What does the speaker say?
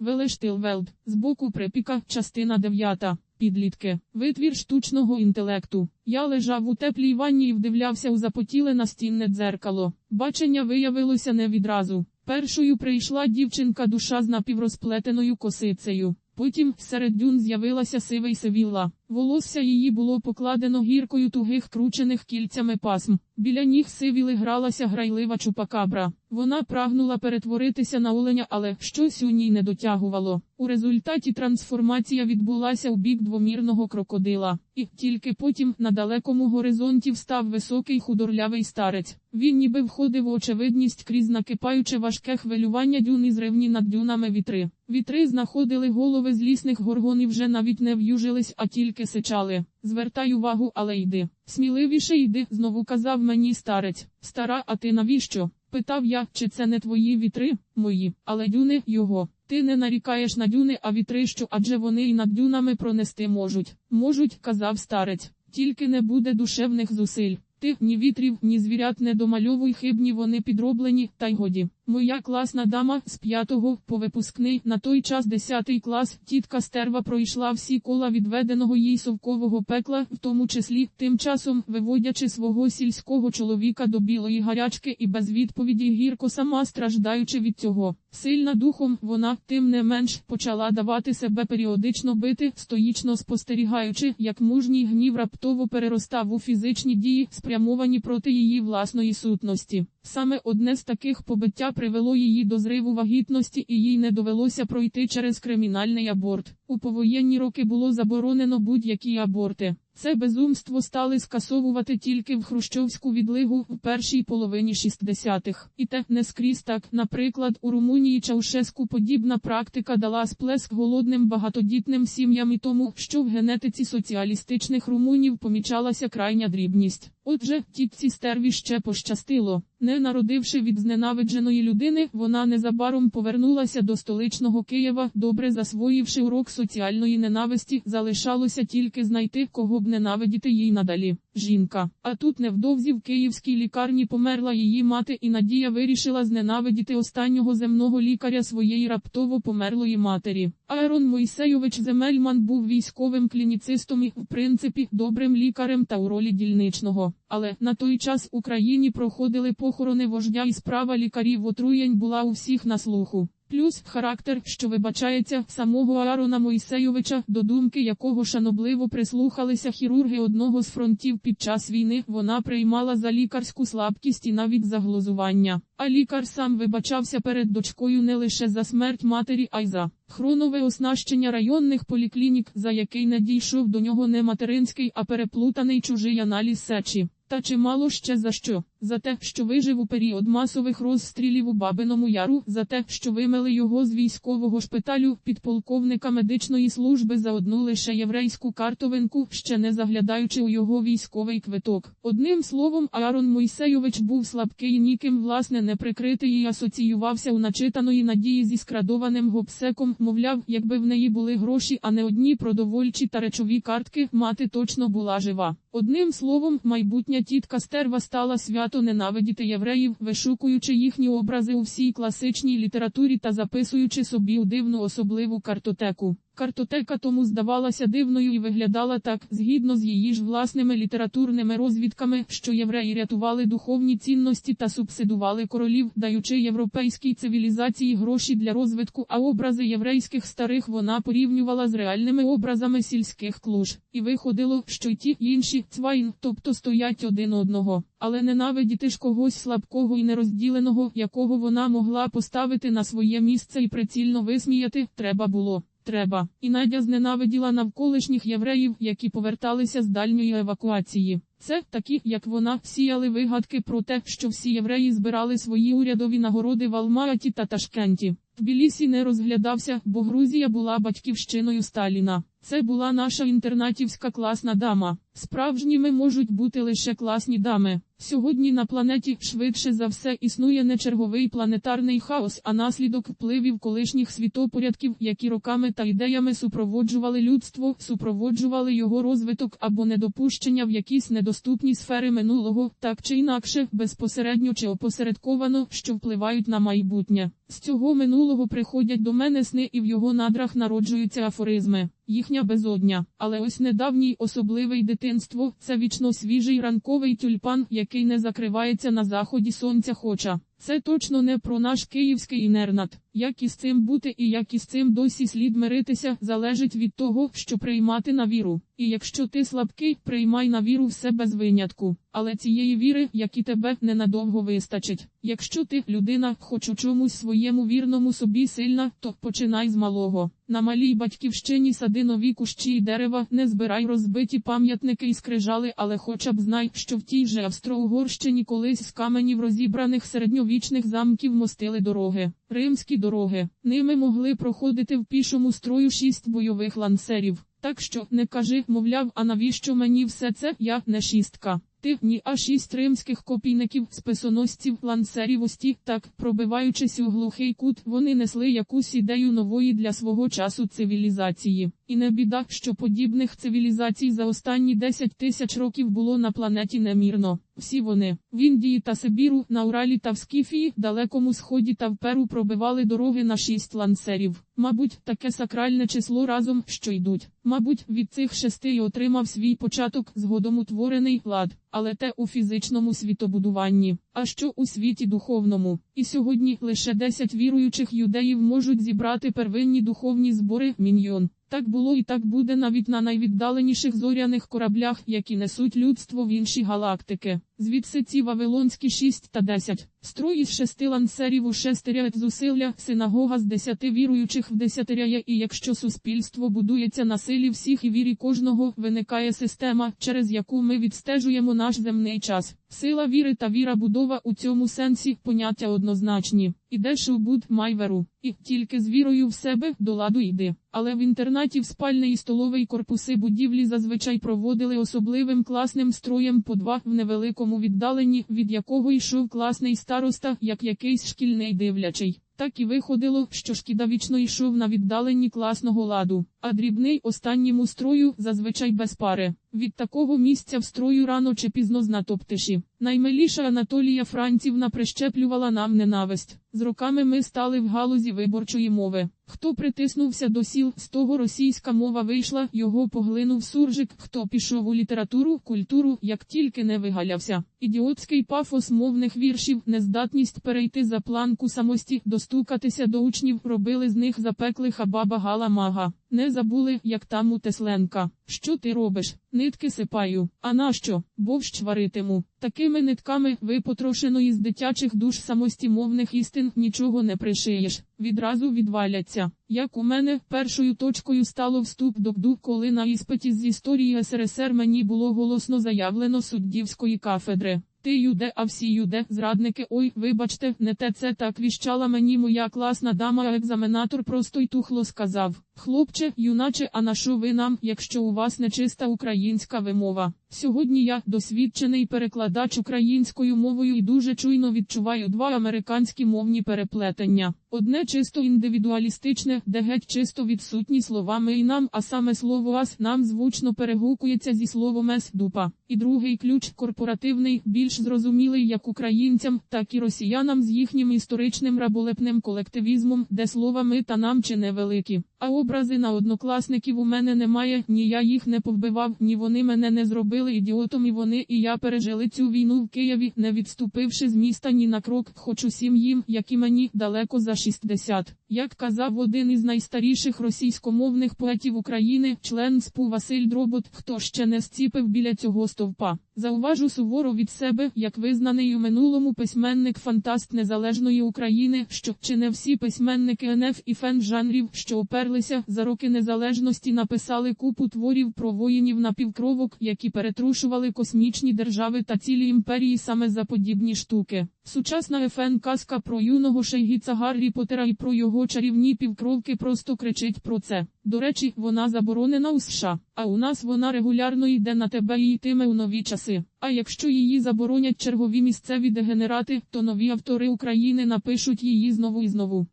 Велештилвелд, боку припіка, частина 9. Підлітки, витвір штучного інтелекту. Я лежав у теплій ванні і вдивлявся у запотіле настінне дзеркало. Бачення виявилося не відразу. Першою прийшла дівчинка душа з напіврозплетеною косицею. Потім серед дюн з'явилася сивий сивілла. Волосся її було покладено гіркою тугих кручених кільцями пасм. Біля ніг сивіли гралася грайлива чупакабра. Вона прагнула перетворитися на оленя, але щось у ній не дотягувало. У результаті трансформація відбулася у бік двомірного крокодила, і тільки потім на далекому горизонті встав високий худорлявий старець. Він ніби входив у очевидність крізь накипаюче важке хвилювання дюн і зривні над дюнами вітри. Вітри знаходили голови злісних горгонів вже навіть не в'южились, а тільки сичали. Звертай увагу, але йди. Сміливіше йди, знову казав мені старець. Стара, а ти навіщо? Питав я, чи це не твої вітри, мої, але дюни його. Ти не нарікаєш на дюни, а вітри, що адже вони і над дюнами пронести можуть. Можуть, казав старець, тільки не буде душевних зусиль. Ти ні вітрів, ні звірят не домальовуй хибні вони підроблені, та й годі. Моя класна дама з п'ятого по випускний на той час 10 клас, тітка стерва пройшла всі кола відведеного їй совкового пекла, в тому числі, тим часом виводячи свого сільського чоловіка до білої гарячки і без відповіді гірко сама страждаючи від цього. Сильна духом, вона, тим не менш, почала давати себе періодично бити, стоїчно спостерігаючи, як мужній гнів раптово переростав у фізичні дії, спрямовані проти її власної сутності. Саме одне з таких побиття привело її до зриву вагітності і їй не довелося пройти через кримінальний аборт. У повоєнні роки було заборонено будь-які аборти. Це безумство стали скасовувати тільки в Хрущовську відлигу в першій половині 60-х. І те не скрізь так. Наприклад, у Румунії Чаушеску подібна практика дала сплеск голодним багатодітним сім'ям і тому, що в генетиці соціалістичних румунів помічалася крайня дрібність. Отже, тітці стерві ще пощастило. Не народивши від зненавидженої людини, вона незабаром повернулася до столичного Києва, добре засвоївши урок соціальної ненависті, залишалося тільки знайти, кого б ненавидіти їй надалі. Жінка. А тут невдовзі в київській лікарні померла її мати, і Надія вирішила зненавидіти останнього земного лікаря своєї раптово померлої матері. Аерон Мойсейович Земельман був військовим клініцистом і, в принципі, добрим лікарем та у ролі дільничного. Але на той час в Україні проходили похорони вождя і справа лікарів отруєнь була у всіх на слуху. Плюс характер, що вибачається самого Аарона Мойсейовича, до думки якого шанобливо прислухалися хірурги одного з фронтів під час війни, вона приймала за лікарську слабкість і навіть за глузування. А лікар сам вибачався перед дочкою не лише за смерть матері, а й за хронове оснащення районних поліклінік, за який не дійшов до нього не материнський, а переплутаний чужий аналіз сечі. Та чимало ще за що? За те, що вижив у період масових розстрілів у Бабиному Яру, за те, що вимели його з військового шпиталю підполковника медичної служби за одну лише єврейську картовинку, ще не заглядаючи у його військовий квиток. Одним словом, Аарон Мойсейович був слабкий ніким, власне, не прикритий і асоціювався у начитаної надії зі скрадованим гопсеком, мовляв, якби в неї були гроші, а не одні продовольчі та речові картки, мати точно була жива. Одним словом, майбутня тітка стерва стала свято ненавидіти євреїв, вишукуючи їхні образи у всій класичній літературі та записуючи собі у дивну особливу картотеку. Картотека тому здавалася дивною і виглядала так, згідно з її ж власними літературними розвідками, що євреї рятували духовні цінності та субсидували королів, даючи європейській цивілізації гроші для розвитку, а образи єврейських старих вона порівнювала з реальними образами сільських клуж. І виходило, що й ті інші цвайн, тобто стоять один одного. Але ненавидіти ж когось слабкого і нерозділеного, якого вона могла поставити на своє місце і прицільно висміяти, треба було треба. І Надя зненавиділа навколишніх євреїв, які поверталися з дальньої евакуації. Це такі, як вона, сіяли вигадки про те, що всі євреї збирали свої урядові нагороди в Алмааті та Ташкенті. Тбілісі не розглядався, бо Грузія була батьківщиною Сталіна. Це була наша інтернатівська класна дама. Справжніми можуть бути лише класні дами. Сьогодні на планеті швидше за все існує не черговий планетарний хаос, а наслідок впливів колишніх світопорядків, які роками та ідеями супроводжували людство, супроводжували його розвиток або недопущення в якісь недоступні сфери минулого, так чи інакше, безпосередньо чи опосередковано, що впливають на майбутнє. З цього минулого приходять до мене сни і в його надрах народжуються афоризми. Їхня безодня, але ось недавній особливий дитинство це вічно свіжий ранковий тюльпан, який не закривається на заході сонця хоча. Це точно не про наш київський інернат. Як із цим бути і як із цим досі слід миритися, залежить від того, що приймати на віру. І якщо ти слабкий, приймай на віру все без винятку. Але цієї віри, як і тебе, ненадовго вистачить. Якщо ти людина, хоч у чомусь своєму вірному собі сильна, то починай з малого. На малій батьківщині сади нові кущі і дерева, не збирай розбиті пам'ятники і скрижали, але хоча б знай, що в тій же Австро-Угорщині колись з каменів розібраних середньовічних замків мостили дороги. Римські дороги. Ними могли проходити в пішому строю шість бойових лансерів. Так що не кажи, мовляв, а навіщо мені все це? Я не шістка. Ти ні, а шість римських копійників, списоносців, лансерів ості, так, пробиваючись у глухий кут, вони несли якусь ідею нової для свого часу цивілізації. І не біда, що подібних цивілізацій за останні 10 тисяч років було на планеті немірно. Всі вони в Індії та Сибіру, на Уралі та в Скіфії, далекому сході та в Перу пробивали дороги на шість лансерів. Мабуть, таке сакральне число разом, що йдуть. Мабуть, від цих шести й отримав свій початок згодом утворений лад, але те у фізичному світобудуванні, а що у світі духовному. І сьогодні лише 10 віруючих юдеїв можуть зібрати первинні духовні збори міньйон. Так було і так буде навіть на найвіддаленіших зоряних кораблях, які несуть людство в інші галактики. Звідси ці Вавилонські 6 та 10. Строй із шести лансерів у шестерять зусилля, синагога з десяти віруючих в десятиряє, і якщо суспільство будується на силі всіх і вірі кожного, виникає система, через яку ми відстежуємо наш земний час. Сила віри та віра будова у цьому сенсі поняття однозначні. Ідеш у буд майверу, і тільки з вірою в себе до ладу йди. Але в інтернаті в спальний і столовий корпуси будівлі зазвичай проводили особливим класним строєм по два в невеликому віддаленні, від якого йшов класний староста, як якийсь шкільний дивлячий. Так і виходило, що шкіда вічно йшов на віддаленні класного ладу, а дрібний останньому строю зазвичай без пари. Від такого місця в строю рано чи пізно знатоптиші. Наймиліша Анатолія Францівна прищеплювала нам ненависть. З роками ми стали в галузі виборчої мови. Хто притиснувся до сіл, з того російська мова вийшла, його поглинув суржик, хто пішов у літературу, культуру, як тільки не вигалявся. Ідіотський пафос мовних віршів, нездатність перейти за планку самості, достукатися до учнів, робили з них запеклих баба Гала Мага. Не забули, як там у Тесленка. Що ти робиш? Нитки сипаю. А нащо? Бовщ варитиму. Такими нитками, випотрошеної з дитячих душ самості мовних істин, нічого не пришиєш. Відразу відваляться. Як у мене першою точкою стало вступ до КДУ, коли на іспиті з історії СРСР мені було голосно заявлено суддівської кафедри. Ти юде, а всі юде, зрадники, ой, вибачте, не те це так віщала мені моя класна дама, екзаменатор просто й тухло сказав. Хлопче, юначе, а на що ви нам, якщо у вас нечиста українська вимова? Сьогодні я, досвідчений перекладач українською мовою і дуже чуйно відчуваю два американські мовні переплетення. Одне чисто індивідуалістичне, де геть чисто відсутні словами і нам, а саме слово ас нам звучно перегукується зі словом ес дупа. І другий ключ корпоративний, більш зрозумілий як українцям, так і росіянам з їхнім історичним раболепним колективізмом, де слова ми та нам чи невеликі. А образи на однокласників у мене немає, ні я їх не повбивав, ні вони мене не зробили ідіотом, і вони і я пережили цю війну в Києві, не відступивши з міста ні на крок, хоч усім їм, і мені, далеко за 60. Як казав один із найстаріших російськомовних поетів України, член СПУ Василь Дробот, хто ще не зціпив біля цього стовпа. Зауважу суворо від себе, як визнаний у минулому письменник фантаст незалежної України, що чи не всі письменники НФ і фен жанрів, що оперлися за роки незалежності, написали купу творів про воїнів напівкровок, які перетрушували космічні держави та цілі імперії саме за подібні штуки. Сучасна ФН казка про юного шейгіца Гаррі Поттера і про його чарівні півкровки просто кричить про це. До речі, вона заборонена у США, а у нас вона регулярно йде на тебе і йтиме у нові часи. А якщо її заборонять чергові місцеві дегенерати, то нові автори України напишуть її знову і знову.